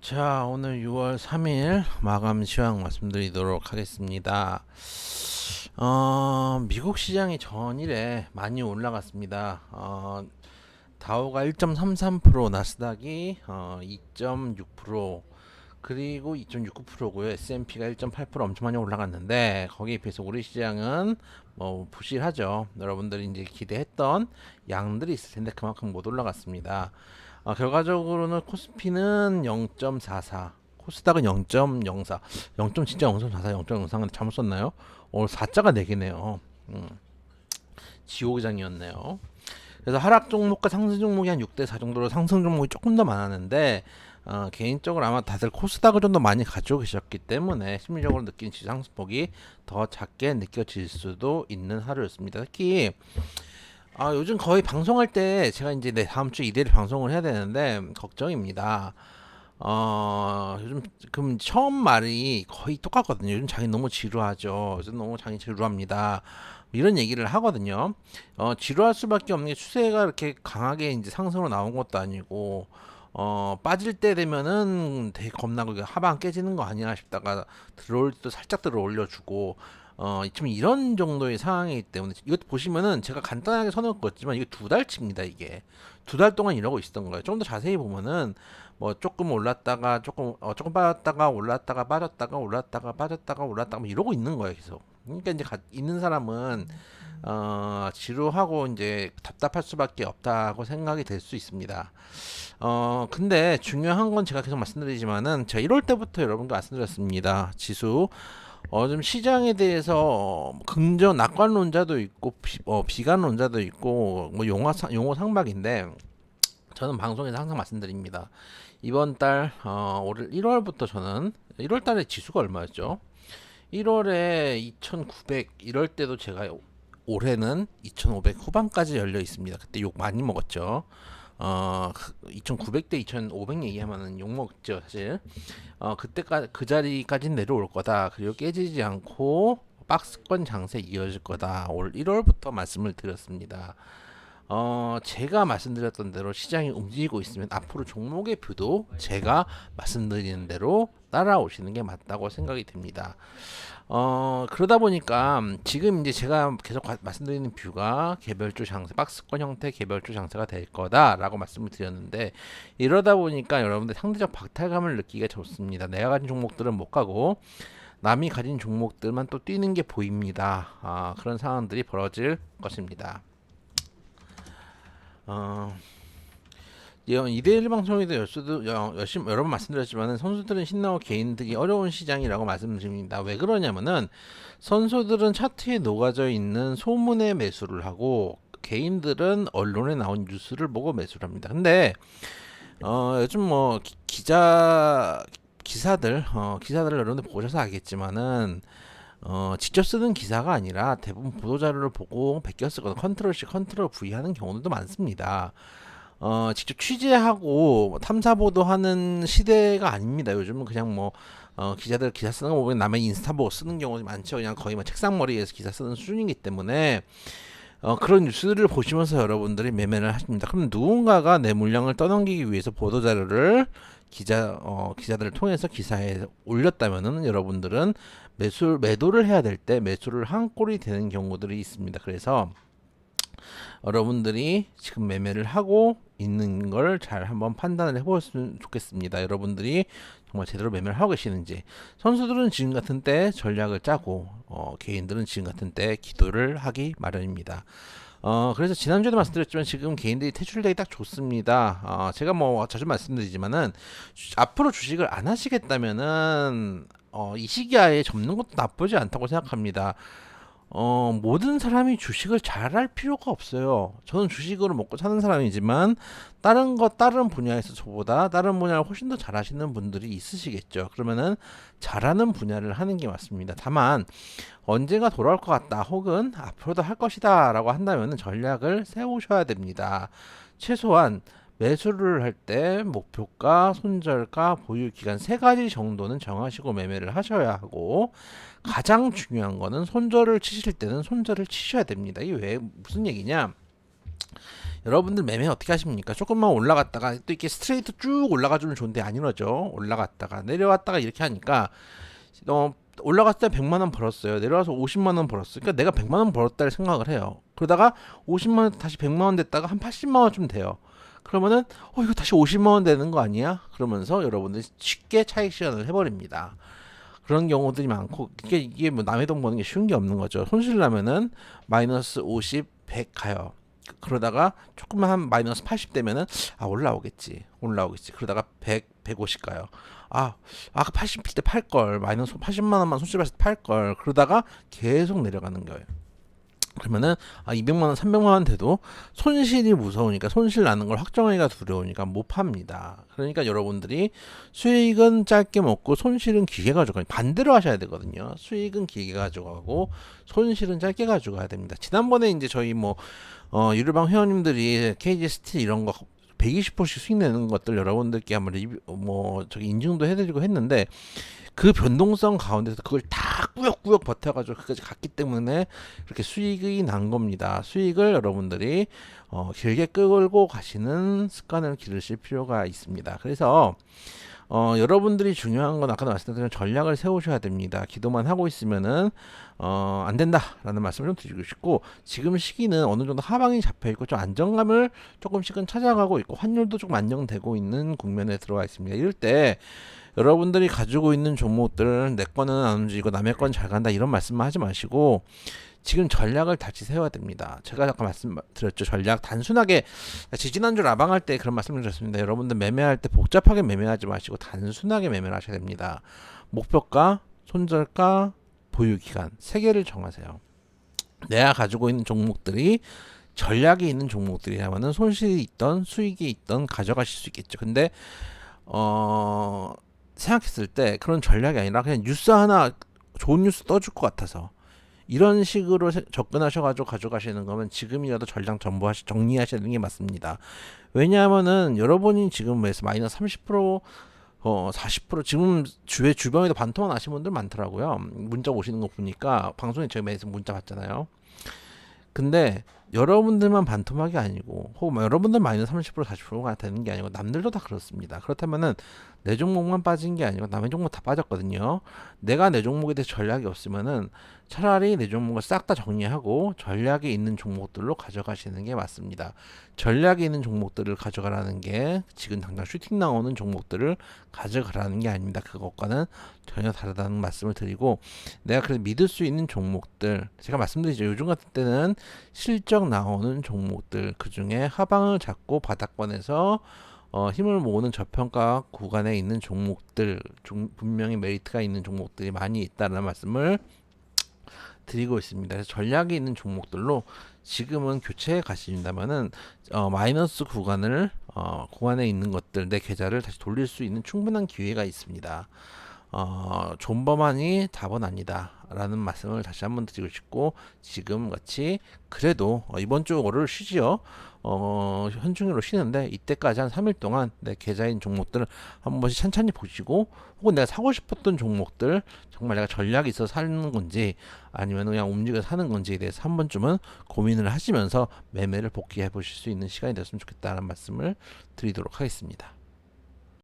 자, 오늘 6월 3일 마감 시황 말씀드리도록 하겠습니다. 어, 미국 시장이 전일에 많이 올라갔습니다. 어, 다우가 1.33%, 나스닥이 어, 2.6%, 그리고 2.69%고요. S&P가 1.8% 엄청 많이 올라갔는데 거기에 비해서 우리 시장은 뭐 부실하죠. 여러분들이 이제 기대했던 양들이 있을 텐데 그만큼 못 올라갔습니다. 어, 결과적으로는 코스피는 0.44, 코스닥은 0.04, 0. 진짜 0.44, 0.03은 잘못 썼나요? 오늘 4자가 4개네요. 음, 지옥장이었네요. 그래서 하락 종목과 상승 종목이 한 6대 4 정도로 상승 종목이 조금 더 많았는데 어, 개인적으로 아마 다들 코스닥을 좀 더 많이 가지고 계셨기 때문에 심리적으로 느낀 지상승폭이 더 작게 느껴질 수도 있는 하루였습니다. 특히 아, 요즘 거의 방송할 때 제가 이제 내 다음 주 이대를 방송을 해야 되는데 걱정입니다. 어, 요즘 그럼 처음 말이 거의 똑같거든요. 요즘 장이 너무 지루하죠. 요즘 너무 장이 지루합니다. 이런 얘기를 하거든요. 어, 지루할 수밖에 없는 게 추세가 이렇게 강하게 이제 상승으로 나온 것도 아니고 어, 빠질 때 되면은 되게 겁나고 하방 깨지는 거 아니야 싶다가 들어올 때도 살짝 들어 올려주고 어, 지금 이런 정도의 상황이기 때문에 이것 보시면은 제가 간단하게 써놓었지만 이거 두 달치입니다 이게 두 달 동안 이러고 있었던 거예요. 좀 더 자세히 보면은 뭐 조금 올랐다가 조금 어, 조금 빠졌다가 올랐다가 빠졌다가 올랐다가 빠졌다가 올랐다가 뭐 이러고 있는 거예요 계속. 그러니까 이제 가, 있는 사람은 어, 지루하고 이제 답답할 수밖에 없다고 생각이 될 수 있습니다. 어, 근데 중요한 건 제가 계속 말씀드리지만은 제가 1월 때부터 여러분께 말씀드렸습니다. 지수 어, 좀 시장에 대해서 긍정 낙관론자도 있고 비, 어, 비관론자도 있고 뭐 용어 용어 상박인데 저는 방송에서 항상 말씀드립니다. 이번 달 어, 올 1월부터 저는 1월 달에 지수가 얼마였죠? 1월에 2,900 이럴 때도 제가 올해는 2,500 후반까지 열려 있습니다. 그때 욕 많이 먹었죠. 어, 2,900대 2,500 얘기하면은 욕 먹죠, 사실. 어, 그때까지 그 자리까지 내려올 거다. 그리고 깨지지 않고 박스권 장세 이어질 거다. 올 1월부터 말씀을 드렸습니다. 어, 제가 말씀드렸던 대로 시장이 움직이고 있으면 앞으로 종목의 뷰도 제가 말씀드리는 대로 따라오시는 게 맞다고 생각이 됩니다. 어, 그러다 보니까 지금 이제 제가 계속 가, 말씀드리는 뷰가 개별주 장세, 박스권 형태 개별주 장세가 될 거다라고 말씀을 드렸는데 이러다 보니까 여러분들 상대적 박탈감을 느끼기가 좋습니다. 내가 가진 종목들은 못 가고 남이 가진 종목들만 또 뛰는 게 보입니다. 아, 그런 상황들이 벌어질 것입니다. 어, 이대일 방송에도 열수도 열심히 여러 번 말씀드렸지만 선수들은 신나고 개인들이 어려운 시장이라고 말씀드립니다. 왜 그러냐면은 선수들은 차트에 녹아져 있는 소문에 매수를 하고 개인들은 언론에 나온 뉴스를 보고 매수를 합니다. 근데 어, 요즘 뭐 기, 자 기사들 어, 기사들을 여러분들 보셔서 알겠지만은 어, 직접 쓰는 기사가 아니라 대부분 보도 자료를 보고 베껴 쓰거나 컨트롤 C, 컨트롤 V 하는 경우도 많습니다. 어, 직접 취재하고 탐사 보도하는 시대가 아닙니다. 요즘은 그냥 뭐 어, 기자들 기사 쓰는 거 보면 남의 인스타 보고 쓰는 경우도 많죠. 그냥 거의 뭐 책상 머리에서 기사 쓰는 수준이기 때문에 어, 그런 뉴스를 보시면서 여러분들이 매매를 하십니다. 그럼 누군가가 내 물량을 떠넘기기 위해서 보도 자료를 기자 어, 기자들을 통해서 기사에 올렸다면은 여러분들은 매수 매도를 해야 될 때 매수를 한 꼴이 되는 경우들이 있습니다. 그래서 여러분들이 지금 매매를 하고 있는 걸 잘 한번 판단을 해보셨으면 좋겠습니다. 여러분들이 정말 제대로 매매를 하고 계시는지 선수들은 지금 같은 때 전략을 짜고 어, 개인들은 지금 같은 때 기도를 하기 마련입니다. 어, 그래서 지난주에도 말씀드렸지만 지금 개인들이 퇴출되기 딱 좋습니다. 어, 제가 뭐 자주 말씀드리지만은 앞으로 주식을 안 하시겠다면은 어, 이 시기에 접는 것도 나쁘지 않다고 생각합니다. 어, 모든 사람이 주식을 잘할 필요가 없어요. 저는 주식으로 먹고 사는 사람이지만 다른 것 다른 분야에서 저보다 다른 분야를 훨씬 더 잘하시는 분들이 있으시겠죠. 그러면은 잘하는 분야를 하는 게 맞습니다. 다만 언젠가 돌아올 것 같다 혹은 앞으로도 할 것이다라고 한다면은 전략을 세우셔야 됩니다. 최소한 매수를 할 때 목표가, 손절가, 보유 기간 세 가지 정도는 정하시고 매매를 하셔야 하고 가장 중요한 거는 손절을 치실 때는 손절을 치셔야 됩니다. 이게 왜 무슨 얘기냐? 여러분들 매매 어떻게 하십니까? 조금만 올라갔다가 또 이렇게 스트레이트 쭉 올라가주면 좋은데 안 이러죠. 올라갔다가 내려왔다가 이렇게 하니까 어, 올라갔을 때 100만 원 벌었어요. 내려와서 50만 원 벌었어요. 그러니까 내가 100만 원 벌었다를 생각을 해요. 그러다가 50만 원 다시 100만 원 됐다가 한 80만 원쯤 돼요. 그러면은 어 이거 다시 50만 원 되는 거 아니야? 그러면서 여러분들이 쉽게 차익 실현을 해버립니다. 그런 경우들이 많고 이게 이게 뭐 남의 돈 버는 게 쉬운 게 없는 거죠. 손실 나면은 마이너스 50, 100 가요. 그러다가 조금만 한 마이너스 80 되면은 아 올라오겠지 올라오겠지 그러다가 100 150 가요 아 아까 80필 때 팔 걸 마이너스 80만 원만 손실 봤을 때 팔 걸 그러다가 계속 내려가는 거예요 그러면은 아 200만 원 300만 원 돼도 손실이 무서우니까 손실 나는 걸 확정하기가 두려우니까 못 팝니다. 그러니까 여러분들이 수익은 짧게 먹고 손실은 길게 가져가 반대로 하셔야 되거든요. 수익은 길게 가져가고 손실은 짧게 가져가야 됩니다. 지난번에 이제 저희 뭐 어, 유료방 회원님들이 KG 스틸 이런 거 120%씩 수익 내는 것들 여러분들께 한번 리뷰 뭐 저기 인증도 해드리고 했는데 그 변동성 가운데서 그걸 다 꾸역꾸역 버텨가지고 그까지 갔기 때문에 이렇게 수익이 난 겁니다. 수익을 여러분들이 어, 길게 끌고 가시는 습관을 기르실 필요가 있습니다. 그래서 어, 여러분들이 중요한 건 아까도 말씀드린 전략을 세우셔야 됩니다. 기도만 하고 있으면은 어, 안 된다라는 말씀을 좀 드리고 싶고 지금 시기는 어느 정도 하방이 잡혀 있고 좀 안정감을 조금씩은 찾아가고 있고 환율도 조금 안정되고 있는 국면에 들어와 있습니다. 이럴 때 여러분들이 가지고 있는 종목들 내 거는 안 움직이고 남의 건 잘 간다 이런 말씀만 하지 마시고 지금 전략을 다시 세워야 됩니다. 제가 아까 말씀드렸죠. 전략 단순하게 지지난주 라방할 때 그런 말씀을 드렸습니다. 여러분들 매매할 때 복잡하게 매매하지 마시고 단순하게 매매를 하셔야 됩니다. 목표가, 손절가, 보유 기간 세 개를 정하세요. 내가 가지고 있는 종목들이 전략이 있는 종목들이라면은 손실이 있던 수익이 있던 가져가실 수 있겠죠. 근데 어 생각했을 때 그런 전략이 아니라 그냥 뉴스 하나 좋은 뉴스 떠줄 것 같아서 이런 식으로 세- 접근하셔가지고 가져가시는 거면 지금이라도 전량 정보하시 정리하시는 게 맞습니다. 왜냐하면은 여러분이 지금 에서 마이너스 30% 어, 40% 지금 주에 주변에도 반토막 나신 분들 많더라고요. 문자 오시는 거 보니까 방송에 저희 매일 문자 받잖아요. 근데 여러분들만 반토막이 아니고 혹은 뭐 여러분들 마이너스 30% 40%가 되는 게 아니고 남들도 다 그렇습니다. 그렇다면은 내 종목만 빠진 게 아니고 남의 종목 다 빠졌거든요. 내가 내 종목에 대해 전략이 없으면은 차라리 내 종목을 싹 다 정리하고 전략이 있는 종목들로 가져가시는 게 맞습니다. 전략이 있는 종목들을 가져가라는 게 지금 당장 슈팅 나오는 종목들을 가져가라는 게 아닙니다. 그것과는 전혀 다르다는 말씀을 드리고 내가 그래도 믿을 수 있는 종목들 제가 말씀드리죠. 요즘 같은 때는 실적 나오는 종목들 그 중에 하방을 잡고 바닥권에서 어, 힘을 모으는 저평가 구간에 있는 종목들 중, 분명히 메리트가 있는 종목들이 많이 있다는 말씀을 드리고 있습니다. 그래서 전략이 있는 종목들로 지금은 교체해 가신다면은 어, 마이너스 구간을 어, 구간에 있는 것들 내 계좌를 다시 돌릴 수 있는 충분한 기회가 있습니다. 어, 존버만이 답은 아니다 라는 말씀을 다시 한번 드리고 싶고 지금 같이 그래도 어, 이번 주 월요일 쉬지요. 어, 현충일로 쉬는데 이때까지 한 3일 동안 내 계좌인 종목들을 한 번씩 천천히 보시고 혹은 내가 사고 싶었던 종목들 정말 내가 전략이 있어서 사는 건지 아니면 그냥 움직여 사는 건지에 대해서 한 번쯤은 고민을 하시면서 매매를 복귀해 보실 수 있는 시간이 됐으면 좋겠다는 말씀을 드리도록 하겠습니다.